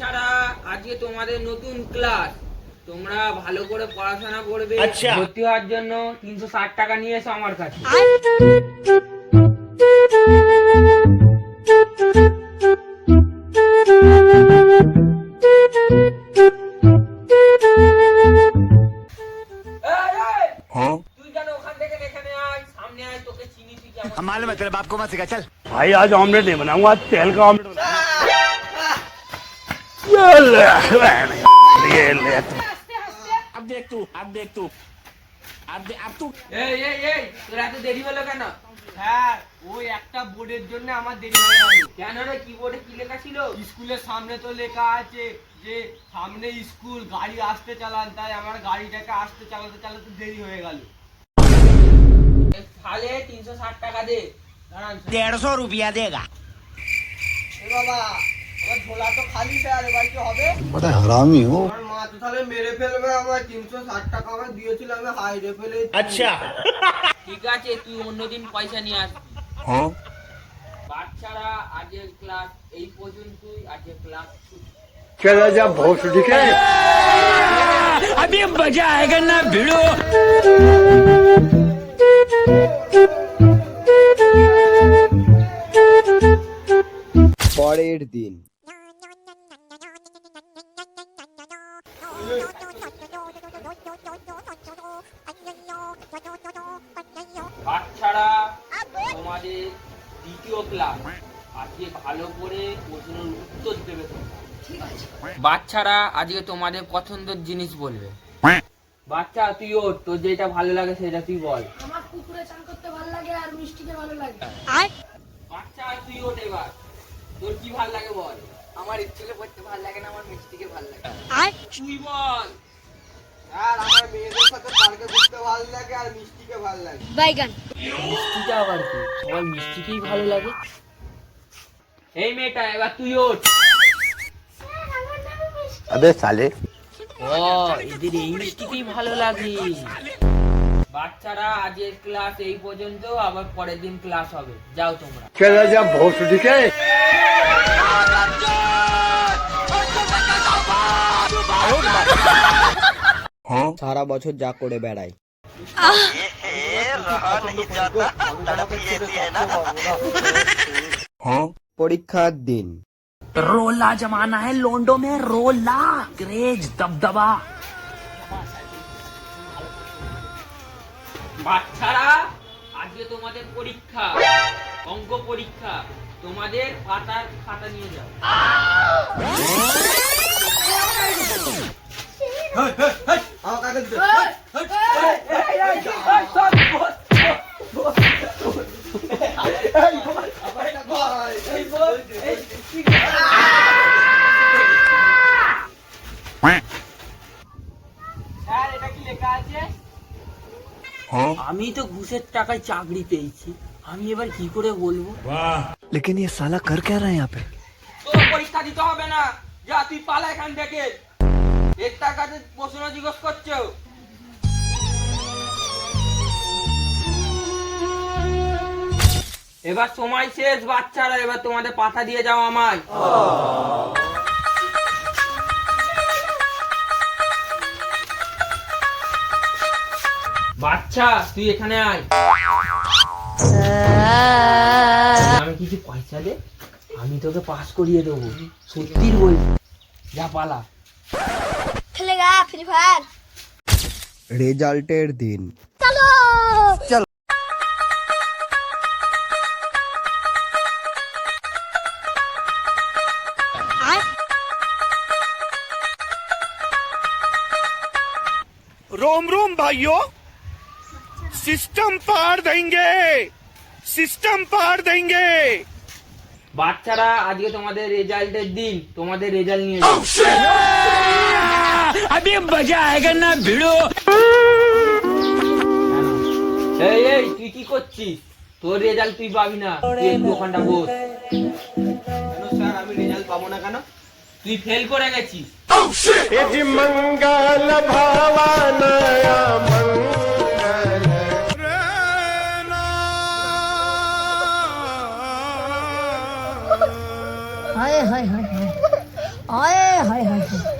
বাচ্চারা আজকে তোমাদের নতুন ক্লাস তোমরা ভালো করে পড়াশোনা করবে আচ্ছা। ভর্তি হওয়ার জন্য তিনশো ষাট টাকা নিয়ে এসো আমার কাছে এই, এই, তুই যেন ওখান থেকে এখানে আয় সামনে আয় তোকে চিনি তুই কেমন हम मालूम है तेरे बाप को मत सिखा चल भाई आज ऑमलेट नहीं बनाऊंगा आज तेल का ऑमलेट সামনে তো লেখা আছে যে সামনে স্কুল গাড়ি আসতে চালান তাই আমার গাড়িটাকে আসতে চালাতে চালাতে দেরি হয়ে গেল। তাহলে তিনশো ষাট টাকা দে। দেড়শো রুপিয়া দেগা। বাবা ঝোলা তো খালি স্যার এবার কি হবে बड़ा हरामी हो আমার মা তো তাহলে মেরে ফেলবে আমার তিনশো ষাট টাকা আমার দিয়েছিল আমি হাইরে ফেলে अच्छा ঠিক আছে তুই অন্যদিন পয়সা নিয়ে আসবি हाँ বাচ্চারা আজকের ক্লাস এই পর্যন্তই আজকের ক্লাস ছুটি चला जा भोसड़ी के अभी मजा आएगा ना भिड़ो পরের দিন বাচ্চারা তোমাদের দ্বিতীয় ক্লাস আজকে ভালো করে প্রশ্নের উত্তর দেবে বাচ্চারা আজকে তোমাদের পছন্দের জিনিস বলবে। বাচ্চা তুই ওর তোর যেটা ভালো লাগে সেটা তুই বল। আমার পুকুরে চান করতে ভালো লাগে আর মিষ্টিকে ভালো লাগে। বাচ্চা তুই ওঠ এবার। তোর কি ভালো লাগে বল? আমার পড়তে ভালো লাগে না আমার মিষ্টিকে ভালো লাগে তুই বল। বাচ্চারা আজকের ক্লাস এই পর্যন্ত আবার পরের দিন ক্লাস হবে। যাও তোমরা। হ্যাঁ? সারা বছর যা করে বেড়াই হ্যাঁ? পরীক্ষার দিন। রোলা জমানা হ্যাঁ লোন্ডো মে রোলা ক্রেজ দবদবা বাচ্চারা আজকে তোমাদের পরীক্ষা অঙ্ক পরীক্ষা। তোমাদের পাতার খাতা নিয়ে যাও। হ্যাঁ হ্যাঁ কাছে দে। আমারটা ভাই। স্যার এটা কি লেখা আছে আমি তো ঘুষের টাকায় চাকরি পেয়েছি আমি এবার কি করে বলবো लेकिन ये साला कर क्या रहा है यहाँ पे তোর পরীক্ষা দিতে হবে না যা তুই পালা এখান থেকে এর টাকাতে প্রশ্ন জিজ্ঞেস করছ? এবার সময় শেষ, বাচ্চারা, এবার তোমাদের পাতা দিয়ে যাও আমায়। বাচ্চা, তুই এখানে আয়। আমি কিছু পয়সা দে, আমি তোকে পাস করিয়ে দেবো। সত্যির বলছি। যা পালা। ফ্রি ফায়ার রেজাল্টের দিন रोम रोम भाइयों सिस्टम पार देंगे सिस्टम पार देंगे বাচ্চারা আজকে তোমাদের রেজাল্টের দিন তোমাদের রেজাল্ট নিয়ে যাও अभी मजा आएगा ना भिड़ो এই এই তুই কি করছিস তোর রেজাল্ট তুই পাবি না তুই এই দোকানটা বস কেন স্যার আমি রেজাল্ট পাবো না কেন তুই ফেল করে গেছিস मंगल भावानया হায় হায় হায় হায় हाय हाय हाय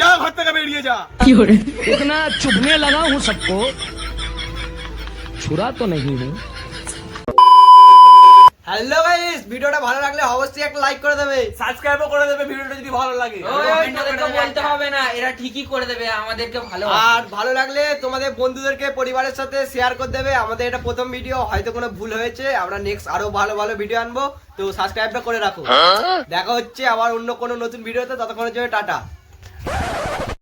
যা ঘর থেকে বেরিয়ে যা इतना चुभने लगा हूँ सबको छुरा तो नहीं हूँ হ্যালো গাইস ভিডিওটা ভালো লাগলে অবশ্যই একটা লাইক করে দেবে সাবস্ক্রাইবও করে দেবে ভিডিওটা যদি ভালো লাগে কমেন্টে বলতে হবে না এরা ঠিকই করে দেবে আমাদেরকে ভালো আর ভালো লাগলে তোমাদের বন্ধুদেরকে পরিবারের সাথে শেয়ার করে দেবে আমাদের এটা প্রথম ভিডিও হয়তো কোনো ভুল হয়েছে আমরা নেক্সট আরো ভালো ভালো ভিডিও আনবো তো সাবস্ক্রাইবটা করে রাখো দেখা হচ্ছে আবার অন্য কোনো নতুন ভিডিওতে ততক্ষণের জন্য টাটা